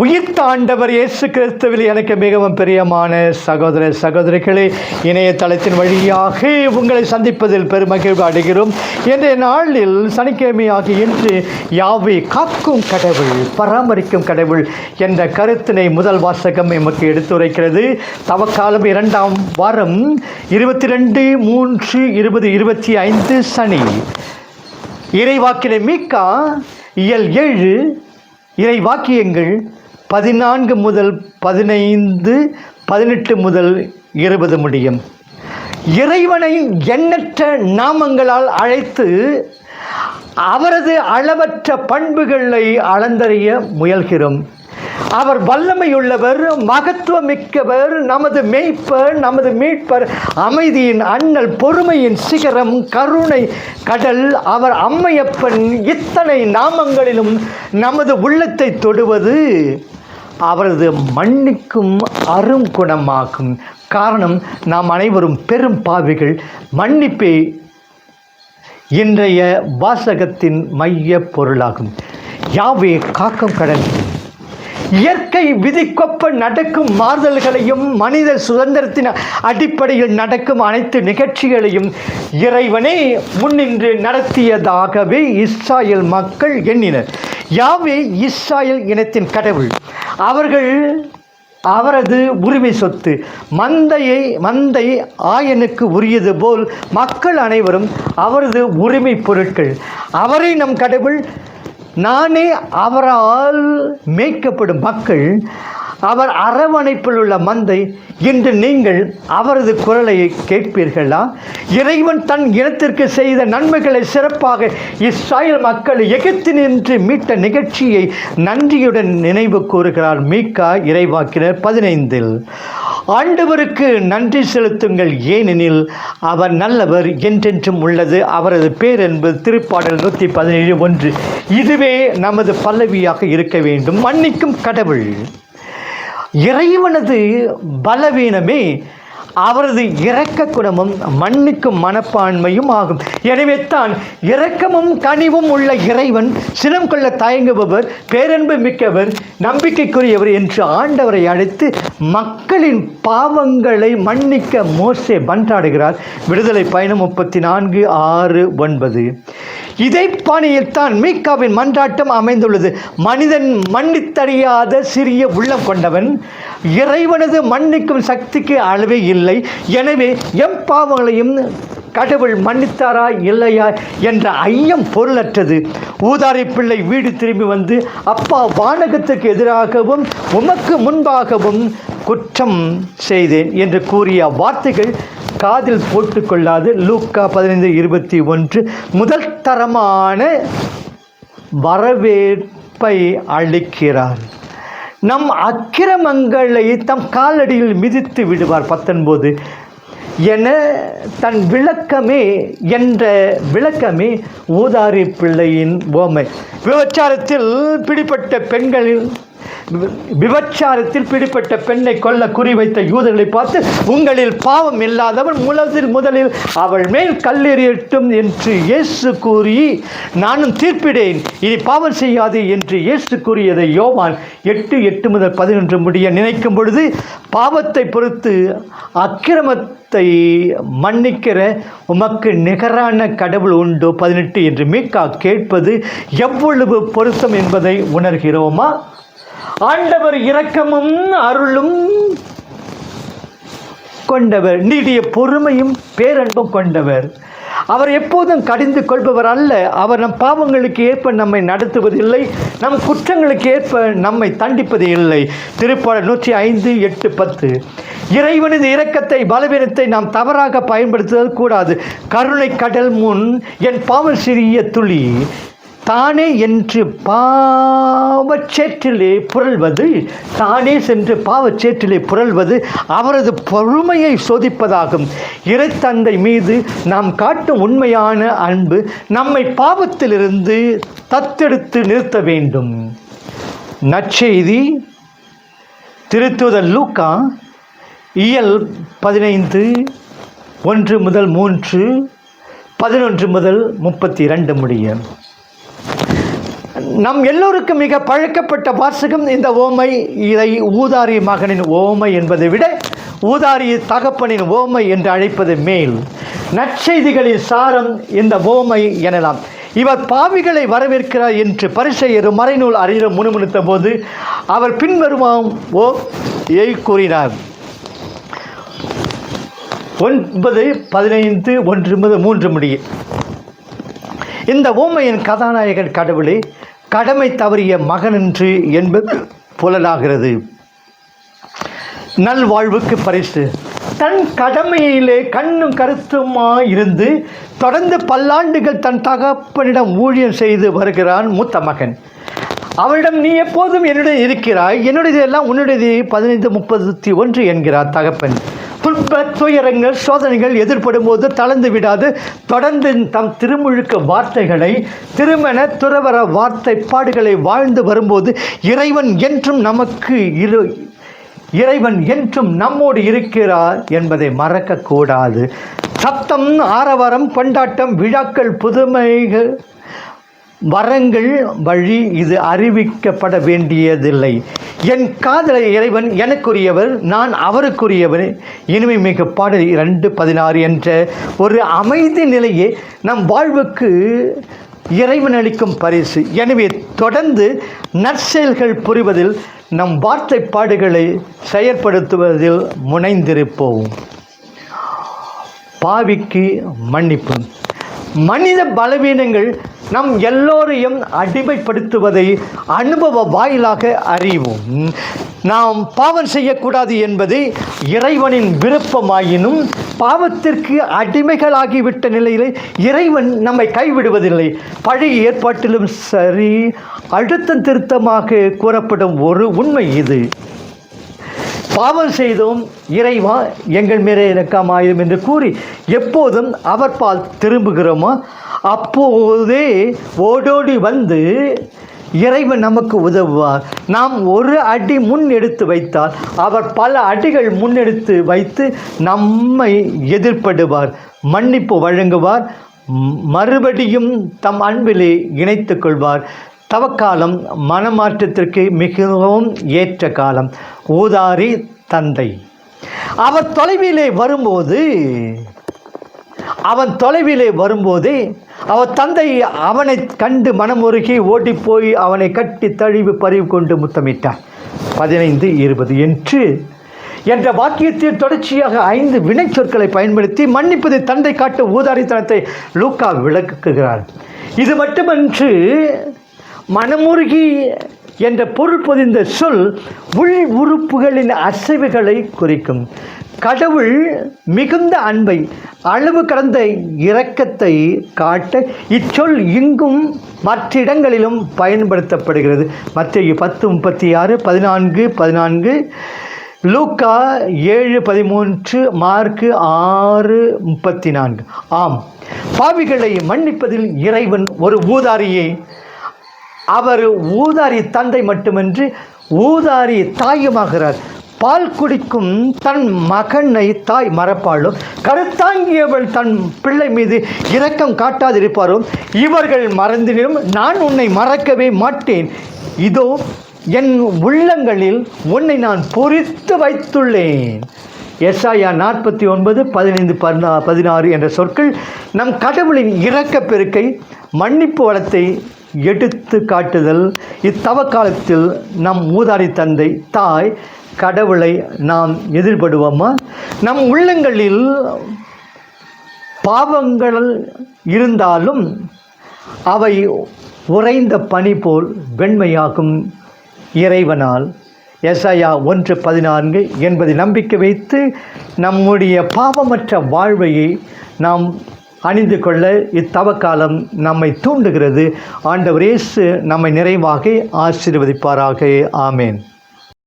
உயிர்த்தாண்டவர் இயேசு கிறிஸ்துவில் எனக்கு மிகவும் பிரியமான சகோதர சகோதரிகளே இணையதளத்தின் வழியாக உங்களை சந்திப்பதில் பெருமகிழ்வு அடைகிறோம். இன்றைய நாளில் சனிக்கிழமையாக இன்று யாவை காக்கும் கடவுள் பராமரிக்கும் கடவுள் என்ற கருத்தினை முதல் வாசகம் எமக்கு எடுத்துரைக்கிறது. தவக்காலம் இரண்டாம் வாரம் இருபத்தி ரெண்டு மூன்று இருபது இருபத்தி ஐந்து சனி. இறைவாக்கினை மீக்கா இயல் ஏழு இறை வாக்கியங்கள் பதினான்கு முதல் பதினைந்து பதினெட்டு முதல் இருபது முடியும். இறைவனை எண்ணற்ற நாமங்களால் அழைத்து அவரது அளவற்ற பண்புகளை அளந்தறிய முயல்கிறோம். அவர் வல்லமையுள்ளவர் மகத்துவமிக்கவர் நமது மெய்ப்பர் நமது மீட்பர் அமைதியின் அண்ணல் பொறுமையின் சிகரம் கருணை கடல் அவர் அம்மையப்பன் இத்தனை நாமங்களிலும் நமது உள்ளத்தை தொடுவது. அவரது மன்னிக்கும் அருங்குணமாகும். காரணம் நாம் அனைவரும் பெரும் பாவிகள். மன்னிப்பே இன்றைய வாசகத்தின் மைய பொருளாகும். யாவே காக்கம் கடன் இயற்கை விதிக்கொப்ப நடக்கும் மாறுதல்களையும் மனித சுதந்திரத்தின் அடிப்படையில் நடக்கும் அனைத்து நிகழ்ச்சிகளையும் இறைவனே முன்னின்று நடத்தியதாகவே இஸ்ராயல் மக்கள் எண்ணினர். யாவே இஸ்ராயல் இனத்தின் கடவுள். அவர்கள் அவரது உரிமை சொத்து மந்தையை மந்தை ஆயனுக்கு உரியது போல் மக்கள் அனைவரும் அவரது உரிமை பொருட்கள். அவரை நம் கடவுள் நானே அவரால் மேய்க்கப்படும் மக்கள் அவர் அரவணைப்பில் உள்ள மந்தை இன்று நீங்கள் அவரது குரலை கேட்பீர்களா? இறைவன் தன் இனத்திற்கு செய்த நன்மைகளை சிறப்பாக இஸ்ராயல் மக்கள் நின்று மீட்ட நிகழ்ச்சியை நன்றியுடன் நினைவு கூறுகிறார் மீகா இறைவாக்கினர் பதினைந்தில். ஆண்டவருக்கு நன்றி செலுத்துங்கள் ஏனெனில் அவர் நல்லவர் என்றென்றும் உள்ளது. அவரது பேர் என்பது திருப்பாடல் நூற்றி பதினேழு ஒன்று. இதுவே நமது பல்லவியாக இருக்க வேண்டும். மன்னிக்கும் கடவுள். இறைவனது பலவீனமே அவரது இரக்க குணமும் மண்ணுக்கும் மனப்பான்மையும் ஆகும். எனவே தான் இரக்கமும் கனிவும் உள்ள இறைவன் சினம் கொள்ள தயங்குபவர் பேரன்பு மிக்கவர் நம்பிக்கைக்குரியவர் என்று ஆண்டவரை அழைத்து மக்களின் பாவங்களை மன்னிக்க மோசே பன்றாடுகிறார் விடுதலை பயணம் முப்பத்தி நான்கு ஆறு ஒன்பது. இதை பாணியில் தான் மீக்காவின் மன்றாட்டம் அமைந்துள்ளது. மனிதன் மன்னித்தறியாத சிறிய உள்ளம் கொண்டவன் இறைவனது மன்னிக்கும் சக்திக்கு அளவே இல்லை. எனவே எம் பாவங்களையும் கடவுள் மன்னித்தாரா இல்லையா என்ற ஐயம் பொருளற்றது. ஊதாரி பிள்ளை வீடு திரும்பி வந்து அப்பா வானகத்துக்கு எதிராகவும் உமக்கு முன்பாகவும் குற்றம் செய்தேன் என்று கூறிய வார்த்தைகள் காதில் போட்டுக்கொள்ளாது. லூக்கா பதினைந்து இருபத்தி ஒன்று. முதல் தரமான வரவேற்பை அளிக்கிறார். நம் அக்கிரமங்களை தம் காலடியில் மிதித்து விடுவார். பத்தொன்பது. என தன் விளக்கமே என்ற விளக்கமே ஊதாரி பிள்ளையின் ஓமை. விபச்சாரத்தில் பிடிப்பட்ட பெண்களில் விபச்சாரத்தில் பிடிப்பட்ட பெண்ணை கொல்ல குறிவைத்த யூதர்களை பார்த்து உங்களில் பாவம் இல்லாதவன் முதலில் முதலில் அவள் மேல் கல்லெறியட்டும் என்று இயேசு கூறி நானும் தீர்ப்பிடேன். இனி பாவம் செய்யாது என்று இயேசு கூறியதை யோவான் எட்டு எட்டு முதல் பதினொன்று முடிய நினைக்கும் பொழுது பாவத்தை பொறுத்து அக்கிரமத்தை மன்னிக்கிற உமக்கு நிகரான கடவுள் உண்டோ? பதினெட்டு என்று மீக்கா கேட்பது எவ்வளவு பொருத்தம் என்பதை உணர்கிறோமா? ஆண்டவர் இரக்கமும் அருளும் கொண்டவர். நீடிய பொறுமையும் பேரன்பும் கொண்டவர். அவர் எப்போதும் கடிந்து கொள்பவர் அல்ல. அவர் நம் பாவங்களுக்கு ஏற்ப நம்மை நடத்துவதில்லை. நம் குற்றங்களுக்கு ஏற்ப நம்மை தண்டிப்பது இல்லை. திருப்பாடல் நூற்றி ஐந்து எட்டு பத்து. இறைவனது இரக்கத்தை பலவீனத்தை நாம் தவறாக பயன்படுத்துதல் கூடாது. கருணை கடல் முன் என் பாவம் சிறிய துளி. தானே என்று பாவச்சேற்றிலே புரள்வது தானே சென்று பாவச்சேற்றிலே புரள்வது அவரது பொறுமையை சோதிப்பதாகும். இறைத்தந்தை மீது நாம் காட்டும் உண்மையான அன்பு நம்மை பாவத்திலிருந்து தத்தெடுத்து நிறுத்த வேண்டும். நற்செய்தி திருத்துதல் லூக்கா இயல் பதினைந்து ஒன்று முதல் மூன்று பதினொன்று முதல் முப்பத்தி இரண்டு முடியும் நம் எல்லோருக்கும் மிக பழக்கப்பட்ட வாசகம் இந்த ஓமை இதை ஊதாரி மகனின் ஓமை என்பதை விட ஊதாரி தகப்பனின் ஓமை என்று அழைப்பது மேல். நற்செய்திகளின் சாரம் இந்த ஓமை எனலாம். இவர் பாவிகளை வரவேற்கிறார் என்று பரிசெயர் மறைநூல் அறிஞர் முணுமுணுத்த போது அவர் பின்வருமாம் ஓ ஏய் கூறினார். ஒன்பது பதினைந்து ஒன்று மூன்று முடியும் இந்த ஓமையின் கதாநாயகன் கடவுளே கடமை தவறிய மகன் என்று என்பது புலனாகிறது. நல்வாழ்வுக்கு பரிசு. தன் கடமையிலே கண்ணும் கருத்துமா இருந்து தொடர்ந்து பல்லாண்டுகள் தன் தகப்பனிடம் ஊழியம் செய்து வருகிறான் மூத்த மகன். அவளிடம் நீ எப்போதும் என்னுடைய இருக்கிறாய். என்னுடையது எல்லாம் உன்னுடையது. பதினைந்து முப்பத்தி ஒன்று என்கிறார் தகப்பன். துன்ப துயரங்கள் சோதனைகள் எதிர்படும் போது தளர்ந்து விடாது. தொடர்ந்து தம் திருமுழுக்க வார்த்தைகளை திருமண துறவர வார்த்தை பாடுகளை வாழ்ந்து வரும்போது இறைவன் என்றும் நமக்கு இரு இறைவன் என்றும் நம்மோடு இருக்கிறார் என்பதை மறக்கக்கூடாது. சத்தம் ஆரவாரம் கொண்டாட்டம் விழாக்கள் புதுமைகள் வரங்கள் வழி இது அறிவிக்கப்பட வேண்டியதில்லை. என் காதலை இறைவன் எனக்குரியவர் நான் அவருக்குரியவர். இனிமை மிக பாடல் இரண்டு பதினாறு என்ற ஒரு அமைதி நிலையே நம் வாழ்வுக்கு இறைவன் அளிக்கும் பரிசு. எனவே தொடர்ந்து நற்செயல்கள் புரிவதில் நம் வார்த்தை பாடுகளை செயற்படுத்துவதில் முனைந்திருப்போம். பாவிக்கு மன்னிப்பு. மனித பலவீனங்கள் நம் எல்லோரையும் அடிமைப்படுத்துவதை அனுபவ வாயிலாக அறிவோம். நாம் பாவம் செய்யக்கூடாது என்பது இறைவனின் விருப்பமாயினும் பாவத்திற்கு அடிமைகளாகிவிட்ட நிலையிலே இறைவன் நம்மை கைவிடுவதில்லை. பழைய ஏற்பாட்டிலும் சரி அழுத்தம் திருத்தமாக கூறப்படும் ஒரு உண்மை இது. பாவம் செய்தோம் இறைவா எங்கள் மேலே இறக்கமாயிரும் என்று கூறி எப்போதும் அவர் பால் திரும்புகிறோமோ? அப்போதே ஓடோடி வந்து இறைவன் நமக்கு உதவுவார். நாம் ஒரு அடி முன் எடுத்து வைத்தால் அவர் பல அடிகள் முன்னெடுத்து வைத்து நம்மை எதிர்ப்படுவார் மன்னிப்பு வழங்குவார் மறுபடியும் தம் அன்பிலே இணைத்து கொள்வார். தவக்காலம் மனமாற்றத்திற்கு மிகவும் ஏற்ற காலம். ஊதாரி தந்தை. அவர் தொலைவிலே வரும்போது அவன் தொலைவிலே வரும்போதே அவன் தந்தை அவனை கண்டு மனமுருகி ஓட்டிப்போய் அவனை கட்டி தழுவி பறிவு கொண்டு முத்தமிட்டான். பதினைந்து இருபது என்று என்ற வாக்கியத்தில் தொடர்ச்சியாக ஐந்து வினை சொற்களை பயன்படுத்தி மன்னிப்பதை தந்தை காட்டு ஊதாரித்தனத்தை லூக்கா விளக்குகிறார். இது மட்டுமன்று மனமுருகி என்ற பொருள் பொதிந்த சொல் உள் உறுப்புகளின் அசைவுகளை குறிக்கும். கடவுள் மிகுந்த அன்பை அளவு கடந்த இரக்கத்தை காட்ட இச்சொல் இங்கும் மற்ற இடங்களிலும் பயன்படுத்தப்படுகிறது. மத்திய பத்து முப்பத்தி ஆறு பதினான்கு பதினான்கு லூக்கா ஏழு பதிமூன்று மார்க்கு ஆறு முப்பத்தி நான்கு. ஆம். பாவிகளை மன்னிப்பதில் இறைவன் ஒரு ஊதாரியை. அவர் ஊதாரி தந்தை மட்டுமின்றி ஊதாரி தாயுமாகிறார். பால் குடிக்கும் தன் மகனை தாய் மறப்பாளும் கருத்தாங்கியவள் தன் பிள்ளை மீது இரக்கம் காட்டாதிருப்பாரோ இவர்கள் மறந்திடும் நான் உன்னை மறக்கவே மாட்டேன். இதோ என் உள்ளங்களில் உன்னை நான் பொறித்து வைத்துள்ளேன். எஸ்ஐயா நாற்பத்தி ஒன்பது பதினைந்து பதினா பதினாறு என்ற சொற்கள் நம் கடவுளின் இரக்கப் பெருக்கை மன்னிப்பு வளத்தை எடுத்து காட்டுதல் இத்தவ காலத்தில் நம் ஊதாரி தந்தை தாய் கடவுளை நாம் எதிர்படுவோமா? நம் உள்ளங்களில் பாவங்கள் இருந்தாலும் அவை உறைந்த பனி போல் வெண்மையாகும். இறைவனால் எஸ்ஐயா ஒன்று பதினான்கு என்பதை நம்பிக்கை வைத்து நம்முடைய பாவமற்ற வாழ்வையை நாம் அணிந்து கொள்ள இத்தவக்காலம் நம்மை தூண்டுகிறது. ஆண்டவர் இயேசு நம்மை நிறைவாக ஆசீர்வதிப்பாராக. ஆமேன்.